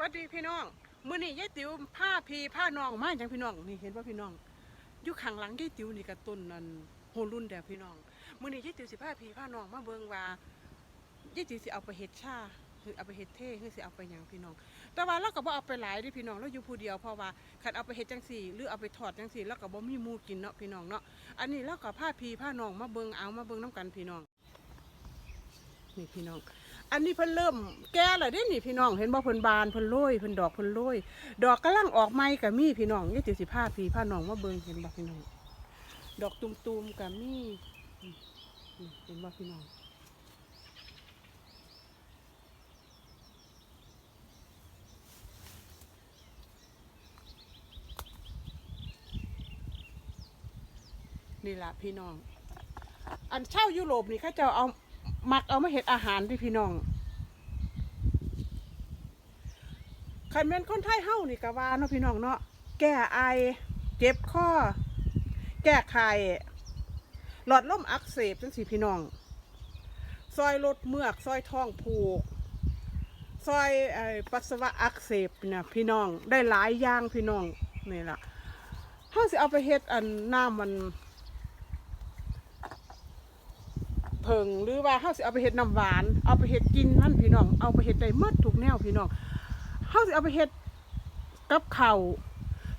วัสดีพี่น้องมื้อนี้ยายติ๋วผ้าพีผ้าน้องมาจังพี่น้องนี่เห็นว่าพี่น้องอยู่ข้างหลังยายติ๋วนี่กระต้นนั่นโหรุ่นเดียวพี่น้องมื้อนี้ยายติ๋วสิผ้าพีผ้าน้องมาเบิ่งว่ายายติ๋วสิเอาไปเฮ็ดชาหรือเอาไปเฮ็ดเท่หรือสิเอาไปหยังพี่น้อง แต่ว่าเราก็บ่เอาไปหลายดิพี่น้องเราอยู่ผู้เดียวเพราะว่าคันเอาไปเฮ็ดจังซี่ หรือเอาไปทอดจังซี่แล้วก็บ่มีหมู่กินเนาะพี่น้องเนาะอันนี้เราก็ผ้าพีผ้าน้องมาเบิ่งเอามาเบิ่งนํกันพี่น้องนี่พี่น้อง อันนี้เพิ่นเริ่มแก่แล้วเด้นี่พี่น้องเห็นบ่เพิ่นบานเพิ่นโรยเพิ่นดอกเพิ่นโรยดอกกำลังออกใหม่ก็มีพี่น้องยี่สิบสิผ้าพี่ผ้าน้องมาเบิ่งเห็นบ่พี่น้องดอกตุ่มๆก็มีนี่นี่เห็นบ่พี่น้องนี่ล่ะพี่น้อง อันเช่ายุโรปนี่เขาเจะเอา มักเอามาเห็ดอาหารที่พี่น้องคันแม่นคนไทยเฮานี่ก็ว่าเนาะพี่น้องเนาะแก้ไอ เจ็บคอแก้ไขหลอดลมอักเสบจังสิพี่น้อง ซอยลดเมือก ซอยท้องผูก ซอยไอปัสสาวะอักเสบเนี่ยพี่น้องได้หลายอย่างพี่น้องนี่ละเฮาสิเอาไปเฮ็ดอันน้ำมัน เพิงหรือว่าเฮาสิเอาไปเฮ็ดน้ำหวาน เอาไปเฮ็ดกินมันพี่น้อง เอาไปเฮ็ดได้หมดทุกแนวพี่น้องเฮาสิเอาไปเฮ็ดกับข้าว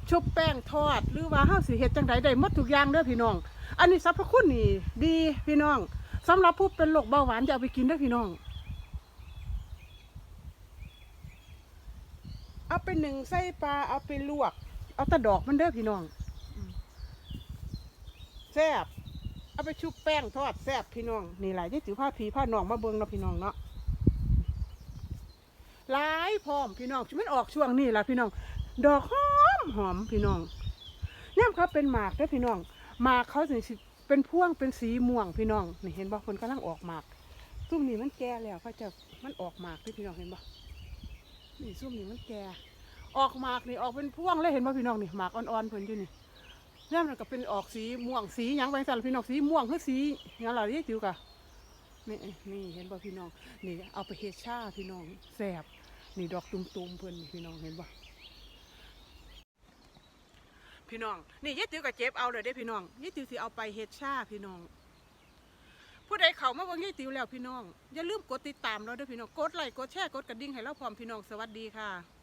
ชุบแป้งทอด หรือว่าเฮาสิเฮ็ดจังไดได้หมดทุกอย่างเด้อพี่น้อง อันนี้สรรพคุณนี่ดีพี่น้องสำหรับผู้เป็นโรคเบาหวานจะเอาไปกินเด้อพี่น้อง เอาไปหนึ่งใส่ปลาเอาไปลวก เอาแตะดอกมันเด้อพี่น้องแซ่บ เอาไปชุบแป้งทอดแซ่บพี่น้องนี่หลายที่ถือผ้าผีผ้านองมาเบิ่งเนาะพี่น้องเนาะหลายพร้อมพี่น้องมันออกช่วงนี้ละพี่น้อง ดอกหอมหอมพี่น้องเนี่ยเขาเป็นหมากเด้อพี่น้องหมากเขาสิเป็นพ่วงเป็นสีม่วงพี่น้องนี่เห็นบ่คนกำลังออกหมากซุ่มนี้มันแก่แล้วเขาจะมันออกหมากเด้อพี่น้องเห็นบ่นี่ซุ่มนี้มันแก่ออกหมากนี่ออกเป็นพ่วงเลยเห็นบ่พี่น้องนี่หมากอ่อนๆเพิ่นอยู่นี่ เนี่ยมันก็เป็นออกสีม่วงสีหยังไปสั่นพี่น้องสีม่วงคือสีหยังล่ะเรียกจิ๋วกะนี่นี่เห็นบ่พี่น้องนี่เอาไปเฮ็ดชาพี่น้องแซบนี่ดอกตุ่มๆเพิ่นนี่พี่น้องเห็นปะพี่น้องนี่ยายติ๋วกับเจ็บเอาเลยได้พี่น้องยายติ๋วสิเอาไปเฮ็ดชาพี่น้อง ผู้ใดเข้ามาเบิ่งยายติ๋วแล้วพี่น้องอย่าลืมกดติดตามเราด้อพี่น้องกดไลค์กดแชร์กดกระดิ่งให้เราพร้อมพี่น้องสวัสดีค่ะ